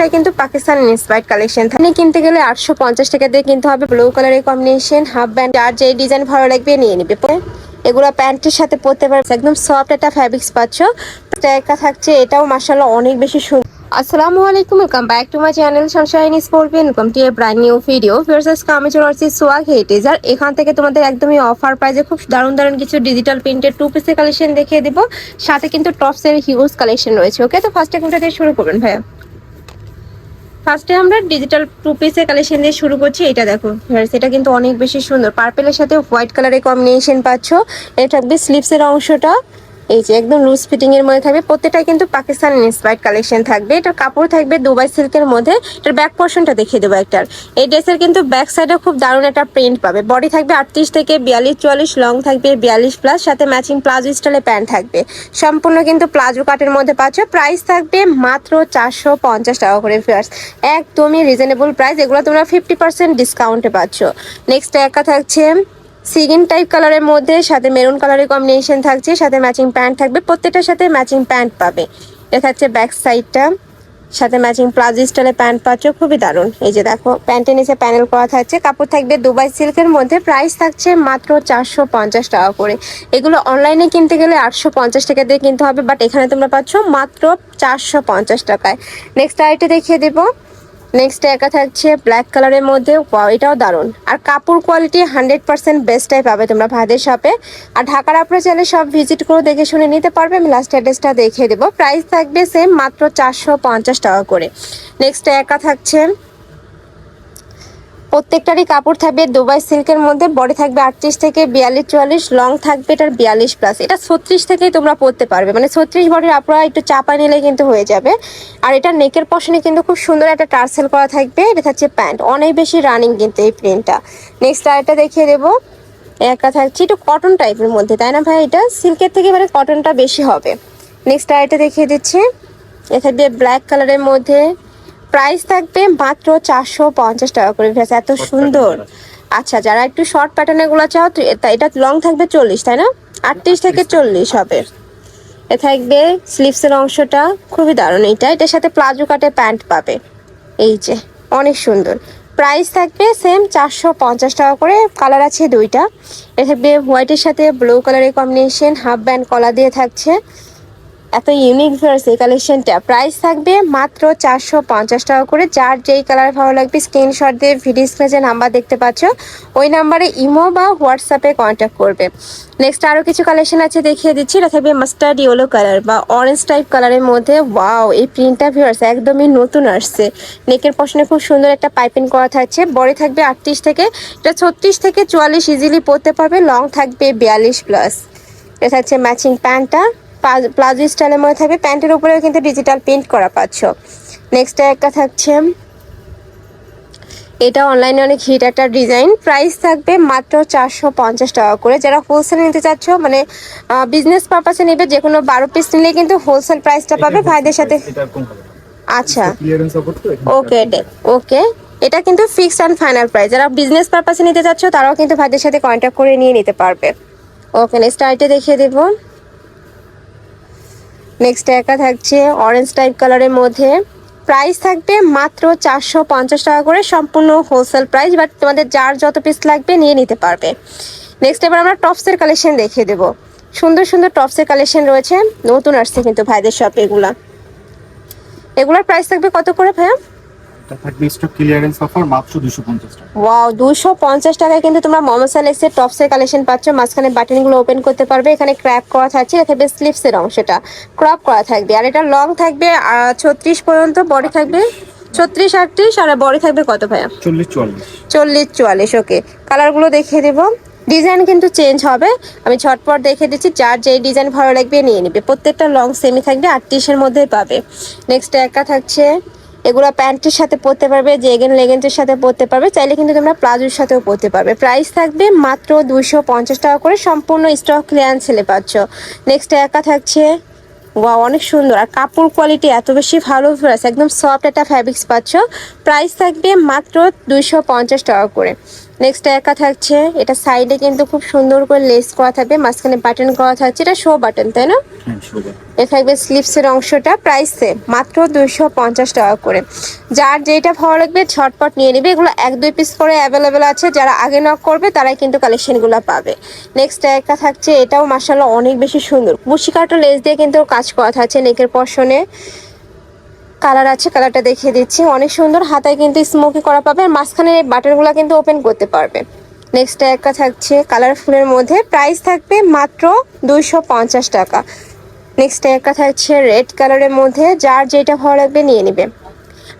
এটা কিন্তু Pakistan inspired collection থাকে কিনতে গেলে আটশো পঞ্চাশ টাকা দিয়ে কিনতে হবে। ব্লু কালারের কম্বিনেশন হাফ ব্যান্ড আর যে ডিজাইন ভালো লাগবে নিয়ে নিবে। এগুলো প্যান্টের সাথে পরতে পারবে একদম সফট একটা ফ্যাব্রিক্স পাচ্ছ। একা থাকছে, এটাও মাসাল্লাহ অনেক বেশি সুন্দর আসসালামু আলাইকুম welcome back to my channel sunshine sport welcome to a brand new video versus আমি চলে আসছি সোয়াগ হেটেজ আর এখান থেকে তোমাদের একদমই অফার প্রাইজে খুব দারুণ দারুণ কিছু ডিজিটাল প্রিন্টের টু পিসের কালেকশন দেখিয়ে দেবো। সাথে কিন্তু টপসের হিউজ কালেকশন রয়েছে ওকে তো ফার্স্টে কোনটা দিয়ে শুরু করবেন ভাইয়া? ফার্স্টে আমরা ডিজিটাল টু পিসের কালেকশন দিয়ে শুরু করছি এটা দেখো। এটা কিন্তু অনেক বেশি সুন্দর। পার্পেলের সাথে হোয়াইট কালারের কম্বিনেশন পাচ্ছ। এটা থাকবে স্লিপসের অংশটা। এই যে একদম লুজ ফিটিং এর মধ্যে থাকবে প্রত্যেকটা কিন্তু পাকিস্তান ইন্সপায়ার্ড কালেকশন থাকবে। এটার কাপড় থাকবে দুবাই সিল্কের মধ্যে। এটার ব্যাক পোর্শনটা দেখিয়ে দেবো একটার এই ড্রেসের কিন্তু ব্যাক সাইডে খুব দারুণ একটা প্রিন্ট পাবে। বডি থাকবে আটত্রিশ থেকে বিয়াল্লিশ, চুয়াল্লিশ লং থাকবে বিয়াল্লিশ প্লাস সাথে ম্যাচিং প্লাজো স্টাইলে প্যান্ট থাকবে। সম্পূর্ণ কিন্তু প্লাজো কাটের মধ্যে পাচ্ছ। প্রাইস থাকবে মাত্র চারশো পঞ্চাশ টাকা করে ফিয়ার্স একদমই রিজনেবল প্রাইস এগুলো তোমরা ফিফটি পার্সেন্ট ডিসকাউন্টে পাচ্ছ। নেক্সট একা থাকছে সিগিন টাইপ কালারের মধ্যে সাথে মেরুন কালারের কম্বিনেশন থাকছে, সাথে ম্যাচিং প্যান্ট থাকবে, প্রত্যেকটার সাথে ম্যাচিং প্যান্ট পাবে। এটা থাকছে ব্যাক সাইডটা সাথে ম্যাচিং প্লাজো স্টাইলে প্যান্ট পাচ্ছ, খুবই দারুণ। এই যে দেখো প্যান্টের নিচে প্যানেল করা থাকছে, কাপড় থাকবে দুবাই সিল্কের মধ্যে প্রাইস থাকছে মাত্র চারশো পঞ্চাশ টাকা করে। এগুলো অনলাইনে কিনতে গেলে আটশো পঞ্চাশ টাকা দিয়ে কিনতে হবে বাট এখানে তোমরা পাচ্ছ মাত্র চারশো পঞ্চাশ টাকায়। নেক্সট আইটে দেখিয়ে দেবো। নেক্সট একা থাকছে ব্ল্যাক কালারের মধ্যে এটাও দারুণ। আর কাপড় কোয়ালিটি হান্ড্রেড পার্সেন্ট বেস্টটাই পাবে তোমরা ভাদের শপে আর ঢাকার আপনারা চাইলে সব ভিজিট করে দেখে শুনে নিতে পারবে, আমি লাস্ট অ্যাড্রেসটা দেখিয়ে দেবো। প্রাইস থাকবে সেম মাত্র চারশো পঞ্চাশ টাকা করে। নেক্সট একা থাকছে প্রত্যেকটারই কাপড় থাকবে দুবাই সিল্কের মধ্যে, বডি থাকবে আটত্রিশ থেকে বিয়াল্লিশ, চুয়াল্লিশ, লং থাকবে এটার বিয়াল্লিশ প্লাস এটা ছত্রিশ থেকেই তোমরা পরতে পারবে। মানে ছত্রিশ বডির আপনারা একটু চাপা নিলে কিন্তু হয়ে যাবে। আর এটা নেকের পশনে কিন্তু খুব সুন্দর একটা টার্সেল করা থাকবে। এটা থাকছে প্যান্ট। অনেক বেশি রানিং কিন্তু এই প্রিন্টটা। নেক্সট আরেকটা দেখিয়ে দেবো। একা থাকছে একটু কটন টাইপের মধ্যে, তাই না ভাই? এটা সিল্কের থেকে মানে কটনটা বেশি হবে। নেক্সট আরেকটা দেখিয়ে দিচ্ছি। এটা থাকবে ব্ল্যাক কালারের মধ্যে। প্রাইস থাকবে মাত্র চারশো পঞ্চাশ টাকা করে ভেস এত সুন্দর। আচ্ছা যারা একটু শর্ট প্যাটার্নেরগুলো চাও এটা- এটা লং থাকবে চল্লিশ তাই না? আটত্রিশ থেকে চল্লিশ হবে। এ থাকবে স্লিভসের অংশটা খুবই দারুণ এইটা। এটার সাথে প্লাজো কাটে প্যান্ট পাবে। এই যে অনেক সুন্দর। প্রাইস থাকবে সেম চারশো পঞ্চাশ টাকা করে কালার আছে দুইটা। এ থাকবে হোয়াইটের সাথে ব্লু কালারের কম্বিনেশন হাফ ব্যান্ড কলা দিয়ে থাকছে। এত ইউনিক ভার্স এই কালেকশনটা প্রাইস থাকবে মাত্র চারশো পঞ্চাশ টাকা করে। যার যেই কালার ভালো লাগবে স্ক্রিনশট দিয়ে ভিডিও স্ক্রিনে যে নাম্বার দেখতে পাচ্ছ, ওই নাম্বারে ইমো বা হোয়াটসঅ্যাপে কন্ট্যাক্ট করবে। নেক্সট আরও কিছু কালেকশন আছে, দেখিয়ে দিচ্ছি। এটা থাকবে মাস্টার্ড ইয়েলো কালার বা অরেঞ্জ টাইপ কালারের মধ্যে। ওয়াও এই প্রিন্টটা ভিউয়ার্স একদমই নতুন আসছে। নেকের পশনে খুব সুন্দর একটা পাইপিং করা থাকছে। বডি থাকবে আটত্রিশ থেকে, এটা ছত্রিশ থেকে চুয়াল্লিশ ইজিলি পরতে পারবে। লং থাকবে বিয়াল্লিশ প্লাস এটা থাকছে ম্যাচিং প্যান্টটা প্লাজো স্টাইলের মধ্যে থাকবে। প্যান্টের উপরেও কিন্তু ডিজিটাল প্রিন্ট করা পাচ্ছ। নেক্সট একটা থাকছে। এটা অনলাইনে অনেক হিট একটা ডিজাইন প্রাইস থাকবে মাত্র চারশো পঞ্চাশ টাকা করে। যারা হোলসেল নিতে চাচ্ছ মানে বিজনেস পারপাসে নেবে যে কোনো বারো পিস নিলে কিন্তু হোলসেল প্রাইসটা পাবে। ভাইদের সাথে। আচ্ছা। ওকে ওকে এটা কিন্তু ফিক্সড অ্যান্ড ফাইনাল প্রাইস যারা বিজনেস পারপাসে নিতে চাচ্ছ তারাও কিন্তু ভাইদের সাথে কন্ট্যাক্ট করে নিয়ে নিতে পারবে। ওকে নেক্সট আইটে দেখিয়ে দেবো। নেক্সট একা থাকছে অরেঞ্জ টাইপ কালারের মধ্যে। প্রাইস থাকবে মাত্র চারশো পঞ্চাশ টাকা করে, সম্পূর্ণ হোলসেল প্রাইস বাট তোমাদের যার যত পিস লাগবে নিয়ে নিতে পারবে। নেক্সট এবার আমরা টপসের কালেকশন দেখিয়ে দেবো। সুন্দর সুন্দর টপসের কালেকশন রয়েছে, নতুন আসছে কিন্তু ভাইদের শপ এগুলা। এগুলার প্রাইস থাকবে কত করে ভাইয়া? এটা থাকবে স্টক ক্লিয়ারেন্স অফার মাত্র 250 টাকা। ওয়াও দুশো পঞ্চাশ টাকায় কিন্তু তোমরা মোহাম্মদ সালেক্সের টপসের কালেকশন পাচ্ছ। মাঝখানে বাটনগুলো ওপেন করতে পারবে। এখানে ক্র্যাপ করা থাকছে থাকবে স্লিপসের অংশটা। ক্রপ করা থাকবে। আর এটা লং থাকবে ছত্রিশ পর্যন্ত বডি থাকবে ছত্রিশ আটত্রিশ আর বডি থাকবে কত ভাইয়া? 40 44 চল্লিশ চুয়াল্লিশ ওকে কালারগুলো দেখিয়ে দেবো। ডিজাইন কিন্তু চেঞ্জ হবে। আমি ঝটপট দেখে দিচ্ছি। যার যেই ডিজাইন ভালো লাগবে নিয়ে নিবে। প্রত্যেকটা লং সেমি থাকবে আটত্রিশের মধ্যে পাবে। নেক্সট একা থাকছে এগুলো প্যান্টের সাথে পরতে পারবে জেগেন লেগেন্সের সাথে পরতে পারবে, চাইলে কিন্তু তোমরা প্লাজোর সাথেও পরতে পারবে। প্রাইস থাকবে মাত্র দুশো টাকা করে, সম্পূর্ণ স্টক ক্লিয়ারেন্স ছেলে পাচ্ছ। নেক্সট একা থাকছে। ওয়া অনেক সুন্দর। আর কাপড় কোয়ালিটি এত বেশি ভালো আছে একদম সফট একটা ফ্যাব্রিক্স পাচ্ছ। প্রাইস থাকবে মাত্র পঞ্চাশ টাকা করে। নেক্সট একা থাকছে। এটা সাইডে কিন্তু খুব সুন্দর করে লেস করা থাকবে মাঝখানে বাটন করা থাকছে। এটা শো বাটন তাই না? হ্যাঁ এ থাকবে স্লিপসের অংশটা প্রাইস সেম মাত্র দুইশো পঞ্চাশ টাকা করে। যার যেটা ভালো লাগবে ঝটপট নিয়ে নেবে। এগুলো এক দুই পিস করে অ্যাভেলেবেল আছে। যারা আগে নক করবে তারাই কিন্তু কালেকশনগুলো পাবে। নেক্সট একটা থাকছে এটাও মাসাল্লাহ অনেক বেশি সুন্দর। কুশি কাটা লেস দিয়ে কিন্তু কাজ করা থাকছে নেকের পশনে কালার আছে, কালারটা দেখিয়ে দিচ্ছি। অনেক সুন্দর হাতায় কিন্তু স্মোকি করা পাবে আর মাঝখানে এই বাটনগুলো কিন্তু ওপেন করতে পারবে। নেক্সট একটা থাকছে কালারফুলের মধ্যে প্রাইস থাকবে মাত্র দুইশো পঞ্চাশ টাকা। নেক্সট একটা থাকছে রেড কালারের মধ্যে, যার যেটা ভালো লাগবে নিয়ে নেবে।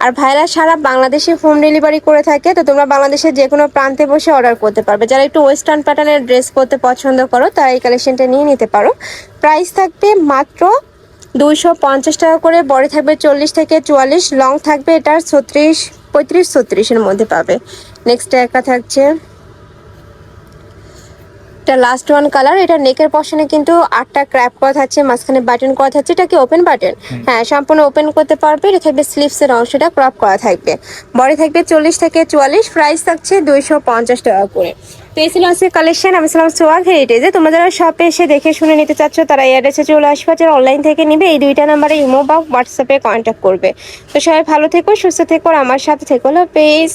আর ভাইরা সারা বাংলাদেশে হোম ডেলিভারি করে থাকে, তো তোমরা বাংলাদেশের যে কোনো প্রান্তে বসে অর্ডার করতে পারবে। যারা একটু ওয়েস্টার্ন প্যাটার্নের ড্রেস করতে পছন্দ করো, তারা এই কালেকশনটা নিয়ে নিতে পারো। প্রাইস থাকবে মাত্র দুইশো পঞ্চাশ টাকা করে বড় থাকবে চল্লিশ থেকে চুয়াল্লিশ লং থাকবে এটার ছত্রিশ পঁয়ত্রিশ ছত্রিশের মধ্যে পাবে। নেক্সট একটা থাকছে। এটা লাস্ট ওয়ান কালার এটা নেকের পশনে কিন্তু আটটা ক্র্যাপ করা থাকছে মাঝখানে বাটন করা থাকছে এটা কি ওপেন বাটন হ্যাঁ সম্পূর্ণ ওপেন করতে পারবে এটা থাকবে স্লিভসের অংশটা ক্রপ করা থাকবে। বডি থাকবে চল্লিশ থেকে চুয়াল্লিশ প্রাইস থাকছে দুইশো পঞ্চাশ টাকা করে। তো এই ছিল আজকের কালেকশন আমি ছিলাম সোয়াগ হেরিটেজে তোমরা যারা শপে এসে দেখে শুনে নিতে চাচ্ছ, তারা এই অ্যাড্রেসে চলে আসবে। যারা অনলাইন থেকে নিবে, এই দুইটা নাম্বারে ইমো বা হোয়াটসঅ্যাপে কন্ট্যাক্ট করবে। তো সবাই ভালো থেকো, সুস্থ থেকো, আর আমার সাথে থেকো পেজ